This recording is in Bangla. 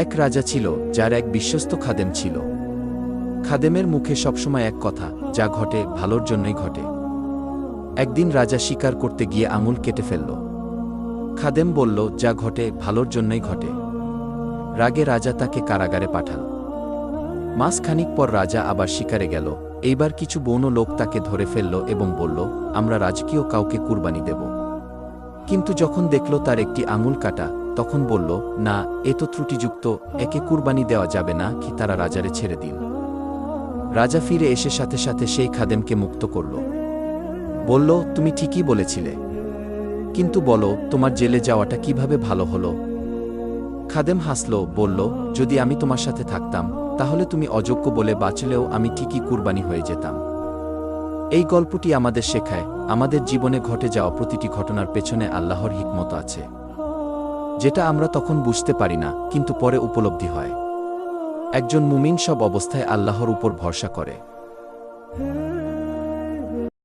এক রাজা ছিল, যার এক বিশ্বস্ত খাদেম ছিল। খাদেমের মুখে সবসময় এক কথা, যা ঘটে, ভালোর জন্যই ঘটে। একদিন রাজা শিকার করতে গিয়ে আঙুল কেটে ফেলল। খাদেম বলল, যা ঘটে, ভালোর জন্যই ঘটে। রাগে রাজা তাকে কারাগারে পাঠাল। মাস খানিক পর রাজা আবার শিকারে গেল। এইবার কিছু বৌন লোক তাকে ধরে ফেলল এবং বলল, আমরা রাজকীয় কাউকে কুরবানি দেব। কিন্তু যখন দেখল তার একটি আঙুল কাটা তখন বলল, না, এ তো ত্রুটিযুক্ত, একে কুরবানি দেওয়া যাবে না কি তারা রাজারে ছেড়ে দিন। রাজা ফিরে এসে সাথে সাথে সেই খাদেমকে মুক্ত করল। বলল, তুমি ঠিকই বলেছিলে। কিন্তু বলো, তোমার জেলে যাওয়াটা কীভাবে ভালো হলো? খাদেম হাসল, বলল, যদি আমি তোমার সাথে থাকতাম, তাহলে তুমি অযোগ্য বলে বাঁচলেও আমি ঠিকই কুরবানি হয়ে যেতাম। এই গল্পটি আমাদের শেখায়, আমাদের জীবনে ঘটে যাওয়া প্রতিটি ঘটনার পেছনে আল্লাহর হিকমত আছে। যেটা আমরা তখন বুঝতে পারি না, কিন্তু পরে উপলব্ধি হয়। একজন মুমিন সব অবস্থায় আল্লাহর উপর ভরসা করে।